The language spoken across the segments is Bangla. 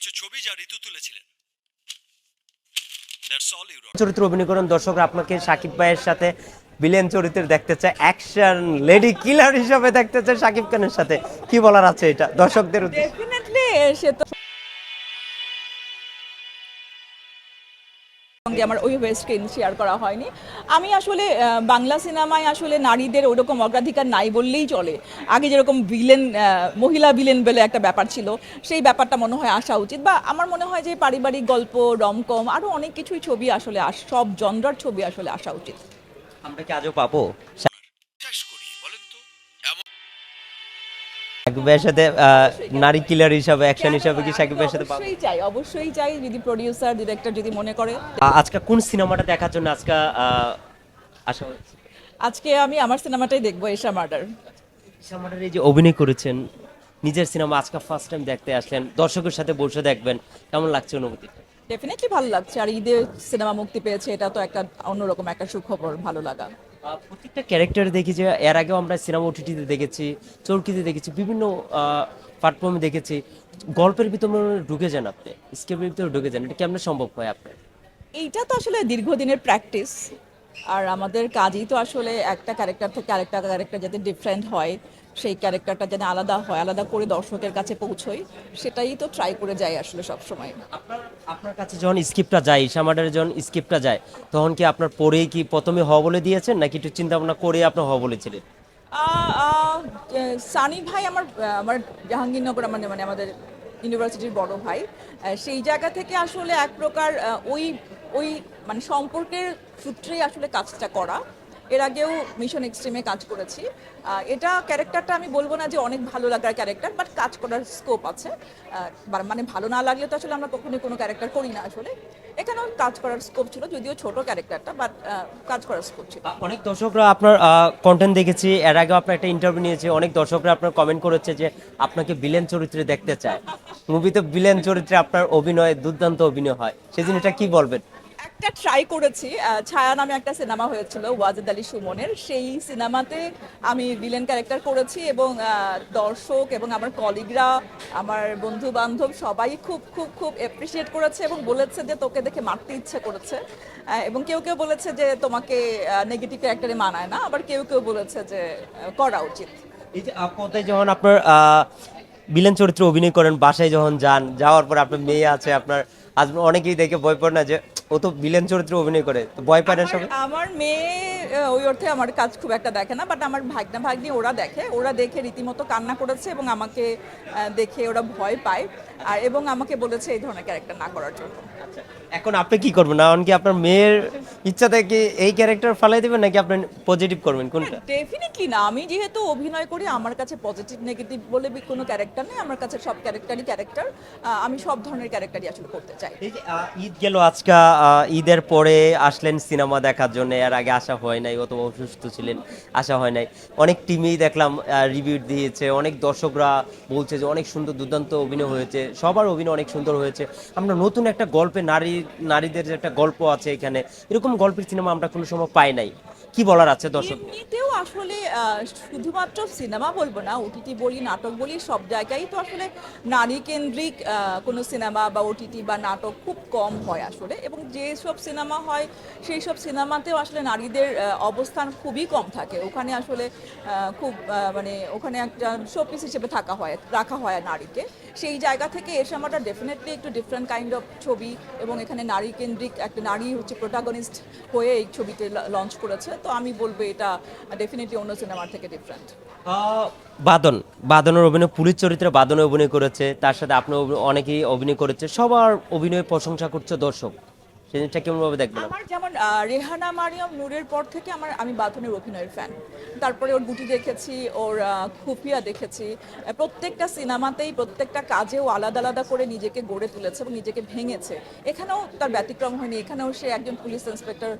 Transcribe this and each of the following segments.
কিছু ছবি যা ঋতু তুলেছিলেন। চরিত্র অভিনয় করেন। দর্শকরা আপনাকে সাকিব ভাইয়ের সাথে বিলেন চরিত্রে দেখতে চায়। অ্যাকশন লেডি কিলার হিসাবে দেখতে চায় সাকিব খানের সাথে। কি বলার আছে এটা? দর্শকদের উদ্দেশ্যে? ডেফিনেটলি সে তো সঙ্গে আমার ওই স্ক্রিন শেয়ার করা হয়নি। আমি আসলে বাংলা সিনেমায় আসলে নারীদের ওরকম অগ্রাধিকার নাই বললেই চলে। আগে যেরকম ভিলেন মহিলা ভিলেন বলে একটা ব্যাপার ছিল, সেই ব্যাপারটা মনে হয় আসা উচিত। বা আমার মনে হয় যে পারিবারিক গল্প রমকম আরও অনেক কিছুই ছবি আসলে আস- সব জনরার ছবি আসলে আসা উচিত। আমরা কি আজও পাবো? সাকিব ভাইয়ের সাথে নারী কিলার হিসাবে অ্যাকশন হিসাবে কি সাকিব ভাইয়ের সাথে অবশ্যই চাই অবশ্যই চাই যদি প্রডিউসার ডিরেক্টর যদি মনে করে। আজকে কোন সিনেমাটা দেখার জন্য আজকে আহ, আজকে আমি আমার সিনেমাটাই দেখব এশা মার্ডার। সিনেমাটার এই যে অভিনয় করেছেন নিজের সিনেমা আজকে ফার্স্ট টাইম দেখতে আসলেন দর্শকের সাথে বসে দেখবেন কেমন লাগছে অনুভূতি? ডেফিনেটলি ভালো লাগছে আর ঈদে সিনেমা মুক্তি পেয়েছে এটা তো একটা অন্যরকম একটা সুখবর ভালো লাগা। প্রত্যেকটা ক্যারেক্টার দেখি যে, এর আগেও আমরা সিনেমা ওটিটিতে দেখেছি, চরকিতে দেখেছি, বিভিন্ন প্ল্যাটফর্মে দেখেছি। গল্পের ভিতরে ঢুকে যান আপনি স্ক্রিপ্টের ভিতরে ঢুকে যান, এটা কেমন সম্ভব হয় আপনার? এইটা তো আসলে দীর্ঘদিনের প্র্যাকটিস আর আমাদের কাজই তো আসলে একটা ক্যারেক্টার থেকে আরেকটা ক্যারেক্টার যাতে ডিফারেন্ট হয়। সেই ক্যারেক্টারটা যেন আলাদা হয় আলাদা করে দর্শকের কাছে পৌঁছয় সেটাই তো ট্রাই করে যাই আসলে সব সময় আপনার আপনার কাছে যখন স্ক্রিপ্টটা যায় ইসামাডারে যখন স্ক্রিপ্টটা যায় তখন কি আপনার পড়েই কি প্রথমে হ বলে দিয়েছেন নাকি একটু চিন্তা ভাবনা করে আপনি হ বলেছিলেন? সানি ভাই আমার আমার জাহাঙ্গীরনগর মানে মানে আমাদের ইউনিভার্সিটির বড় ভাই সেই জায়গা থেকে আসলে এক প্রকার ওই ওই মানে সম্পর্কের সূত্রেই আসলে কাজটা করা। এর আগেও মিশন এক্সট্রিমে কাজ করেছি। এটা ক্যারেক্টারটা আমি বলব না যে অনেক ভালো লাগার ক্যারেক্টার বাট কাজ করার স্কোপ আছে। মানে ভালো না লাগলে তো আসলে আমরা কখনোই কোনো ক্যারেক্টার করি না আসলে। এখানেও কাজ করার স্কোপ ছিল, যদিও ছোট ক্যারেক্টারটা বাট কাজ করার স্কোপ ছিল। অনেক দর্শকরা আপনার কন্টেন্ট দেখেছি, এর আগেও আপনার একটা ইন্টারভিউ নিয়েছে, অনেক দর্শকরা আপনার কমেন্ট করেছে যে আপনাকে বিলেন চরিত্রে দেখতে চায়। মুভিতে বিলেন চরিত্রে আপনার অভিনয় দুর্দান্ত অভিনয় হয়। সেই জিনিসটা কি বলবেন? একটা ট্রাই করেছি ছায়া নামে একটা সিনেমা হয়েছিল, ওয়াজেদ আলী সুমনের। সেই সিনেমাতে আমি ভিলেন ক্যারেক্টার করেছি এবং দর্শক এবং আমার কলিগরা আমার বন্ধু বান্ধব সবাই খুব খুব খুব অ্যাপ্রিসিয়েট করেছে এবং বলেছে যে, তোকে দেখে মারতে ইচ্ছে করেছে। এবং কেউ কেউ বলেছে যে, তোমাকে নেগেটিভ ক্যারেক্টারে মানায় না। আবার কেউ কেউ বলেছে যে করা উচিত। এই যে আপনাদের যখন আপনার বিলেন চরিত্রে অভিনয় করেন, বাসায় যখন যান, যাওয়ার পর আপনার মেয়ে আছে, আপনার হাজবেন্ড অনেকেই দেখে ভয় পায় না যে ও তো বিলেন চরিত্রে অভিনয় করে তো ভয় পায় না সবাই? আমার- মেয়ে ওই অর্থে আমার কাজ খুব একটা দেখে না বাট আমার ভাগনা ভাগ্নি ওরা দেখে। ওরা দেখে রীতিমতো কান্না করেছে এবং আমাকে দেখে ওরা ভয় পায়। আর এবং আমাকে বলেছে এই ধরনের ক্যারেক্টার না করার জন্য। আচ্ছা, এখন আপনি কি করবেন? না কি আপনার মেয়ের ইচ্ছা থেকে এই ক্যারেক্টার ফালাই দেবেন নাকি আপনি পজিটিভ করবেন? কোনটা? ডেফিনেটলি না। আমি যেহেতু অভিনয় করি আমার কাছে পজিটিভ নেগেটিভ বলে বি- কোনো ক্যারেক্টার নেই। আমার কাছে সব ক্যারেক্টারই ক্যারেক্টার আমি সব ধরনের ক্যারেক্টারই আসলে করতে চাই। এই যে ঈদ গেল আজকে ঈদের পরে আসলেন সিনেমা দেখার জন্য এর আগে আসা হয় নাই, অথবা অসুস্থ ছিলেন আশা হয় নাই। অনেক টিমেই দেখলাম রিভিউ দিয়েছে, অনেক দর্শকরা বলছে যে অনেক সুন্দর দুর্দান্ত অভিনয় হয়েছে, সবার অভিনয় অনেক সুন্দর হয়েছে। আমরা নতুন একটা গল্পে নারী, নারীদের যে একটা গল্প আছে এখানে, এরকম গল্পের সিনেমা আমরা কোনো সময় পাই নাই। কি বলার আছে দর্শক? এমনিতেও আসলে শুধুমাত্র সিনেমা বলব না ওটিটি বলি, নাটক বলি, সব জায়গায় তো আসলে নারী কেন্দ্রিক কোনো সিনেমা বা ওটিটি বা নাটক খুব কম হয় আসলে। এবং যেসব সিনেমা হয় সেই সব সিনেমাতেও আসলে নারীদের অবস্থান খুবই কম থাকে। ওখানে আসলে খুব মানে ওখানে একটা শোপিস হিসেবে থাকা হয়, রাখা হয় নারীকে। সেই জায়গা থেকে এ সময়টা ডেফিনেটলি একটু ডিফারেন্ট কাইন্ড অফ ছবি, এবং এখানে নারী কেন্দ্রিক একটা নারী হচ্ছে প্রোটাগনিস্ট হয়ে এই ছবিতে লঞ্চ করেছে। তো আমি বলব এটা ডেফিনেটলি অন্য সিনেমার থেকে ডিফারেন্ট বাদন, বাদনের অভিনয়, পুলিশ চরিত্রে বাদনে অভিনয় করেছে, তার সাথে আপনি অনেকেই অভিনয় করেছে, সবার অভিনয় প্রশংসা করছে দর্শক। সেই জিনিসটা কেমনভাবে দেখবেন আমার যেমন রেহানা মারিয়াম নূরের পর থেকে আমার আমি বাঁধনের অভিনয়ের ফ্যান তারপরে ওর গুটি দেখেছি ওর আহ, খুফিয়া দেখেছি। প্রত্যেকটা সিনেমাতেই প্রত্যেকটা কাজেও আলাদা আলাদা করে নিজেকে গড়ে তুলেছে এবং নিজেকে ভেঙেছে। এখানেও তার ব্যতিক্রম হয়নি। এখানেও সে একজন পুলিশ ইন্সপেক্টর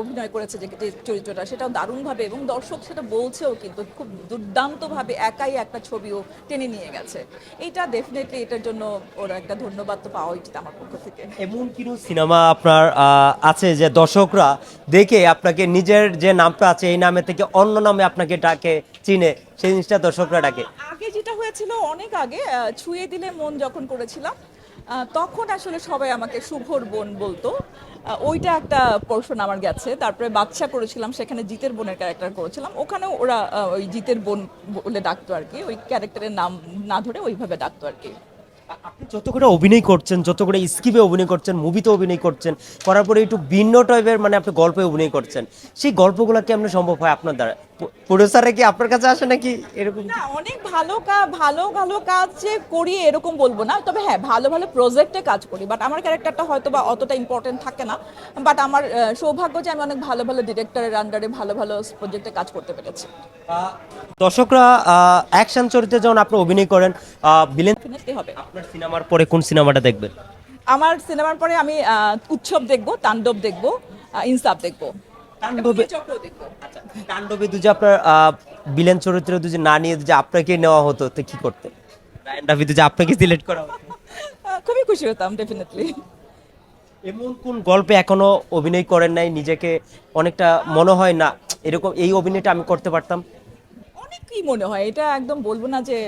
অভিনয় করেছে যে চরিত্রটা। সেটাও দারুণভাবে এবং দর্শক সেটা বলছেও কিন্তু খুব দুর্দান্তভাবে একাই একটা ছবিও টেনে নিয়ে গেছে। এইটা ডেফিনেটলি এটার জন্য ওর একটা ধন্যবাদ তো পাওয়া উচিত আমার পক্ষ থেকে। এমন কিছু সিনেমা আপনার আছে যে দর্শকরা দেখে আপনাকে নিজের যে নামটা আছে এই নামে থেকে অন্য নামে আপনাকে ডাকে, চিনে, সেই জিনিসটা দর্শকরা ডাকে। আগে যেটা হয়েছিল অনেক আগে ছুঁয়ে দিলে মন যখন করেছিলাম তখন আসলে সবাই আমাকে শুভর বোন বলতো। ওইটা একটা পোর্শন আমার গেছে। তারপরে বাচ্চা করেছিলাম, সেখানে জিতের বোনের ক্যারেক্টার করেছিলাম। ওখানেও ওরা ওই জিতের বোন বলে ডাকতো আর কি। ওই ক্যারেক্টারের নাম না ধরে ওইভাবে ডাকতো আর কি। যত করে অভিনয় করছেন, যত করে স্কিপে অভিনয় করছেন মুভিতে অভিনয় করছেন, করার পরে একটু ভিন্ন টাইপের মানে আপনি গল্পে অভিনয় করছেন, সেই গল্পগুলো কেমন সম্ভব হয় আপনার দ্বারা? প্রডিউসাররা কি আপনার কাছে আসে নাকি এরকম? না অনেক ভালো কাজ ভালো ভালো কাজ যে করি এরকম বলব না। তবে হ্যাঁ ভালো ভালো প্রজেক্টে কাজ করি। বাট আমার ক্যারেক্টারটা হয়তো বা অতটা ইম্পর্টেন্ট থাকে না। বাট আমার সৌভাগ্য যে আমি অনেক ভালো ভালো ডিরেক্টরের আন্ডারে ভালো ভালো প্রজেক্টে কাজ করতে পেরেছি। দর্শকরা অ্যাকশন চরিত্রে যখন আপনি অভিনয় করেন বিলেন ডেফিনেটলি হবে। আপনার সিনেমার পরে কোন সিনেমাটা দেখবেন? আমার সিনেমার পরে আমি উৎসব দেখব তাণ্ডব দেখব ইনসাফ দেখব। তাণ্ডবে যে তাণ্ডবে দুজে আপনার বিলেন চরিত্রে দুজে না নিয়ে যে আপনাকে নেওয়া হতো তো কি করতে? রায়ন রাফি দুজে আপনাকে সিলেক্ট করা হতো। খুবই খুশি হতাম ডেফিনেটলি এমন কোন গল্পে এখনও অভিনয় করেন নাই নিজেকে অনেকটা মনে হয় না এরকম এই অভিনয়টা আমি করতে পারতাম? অনেকই মনে হয়? এটা একদম বলব না যে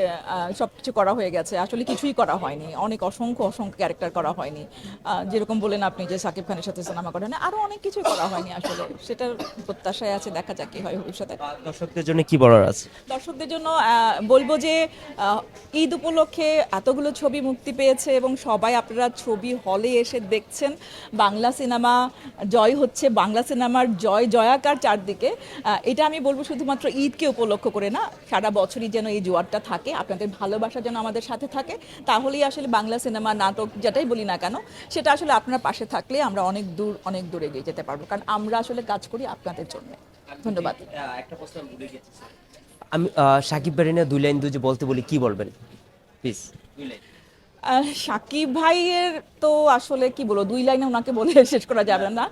সব কিছু করা হয়ে গেছে। আসলে কিছুই করা হয়নি। অনেক অসংখ্য অসংখ্য ক্যারেক্টার করা হয়নি। যেরকম বলেন আপনি যে সাকিব খানের সাথে সিনেমা করা হয়নি আরও অনেক কিছু করা হয়নি আসলে। সেটার প্রত্যাশায় আছে দেখা যাক কি হয় ভবিষ্যতে। দর্শকদের জন্য কি বলার আছে? দর্শকদের জন্য বলব যে ঈদ উপলক্ষে এতগুলো ছবি মুক্তি পেয়েছে এবং সবাই আপনারা ছবি হলে এসে দেখছেন। বাংলা সিনেমা জয় হচ্ছে বাংলা সিনেমার জয় জয়াকার চারদিকে। এটা আমি বলব শুধুমাত্র ঈদকে উপলক্ষ করে না সারা বছরই যেন এই জোয়ারটা থাকে আপনাদের ভালোবাসা যেন আমাদের সাথে থাকে। তাহলেই আসলে বাংলা সিনেমা নাটক যেটাই বলি না কেন সেটা আসলে আপনার পাশে থাকলে আমরা অনেক দূর অনেক দূর এগিয়ে যেতে পারব। কারণ আমরা আসলে কাজ করি আপনাদের জন্য। ধন্যবাদ। আমি আহ, সাকিব বেরিনে দুই লাইন দুজে বলতে বলি কি বলবেন? প্লিজ আহ, সাকিব ভাইয়ের তো আসলে কি বলব দুই লাইনে ওনাকে বলে শেষ করা যাবে না।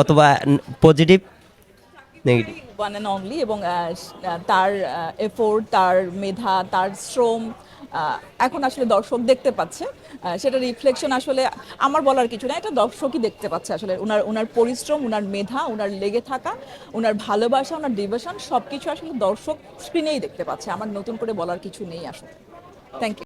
অথবা পজিটিভ ওয়ান অ্যান্ড অনলি এবং তার এফোর্ট তার মেধা, তার শ্রম এখন আসলে দর্শক দেখতে পাচ্ছে। সেটা রিফ্লেকশন আসলে আমার বলার কিছু না, এটা দর্শকই দেখতে পাচ্ছে আসলে। ওনার ওনার পরিশ্রম ওনার মেধা ওনার লেগে থাকা ওনার ভালোবাসা ওনার ডিভোশন সব কিছু আসলে দর্শক স্ক্রিনেই দেখতে পাচ্ছে। আমার নতুন করে বলার কিছু নেই আসলে। Thank you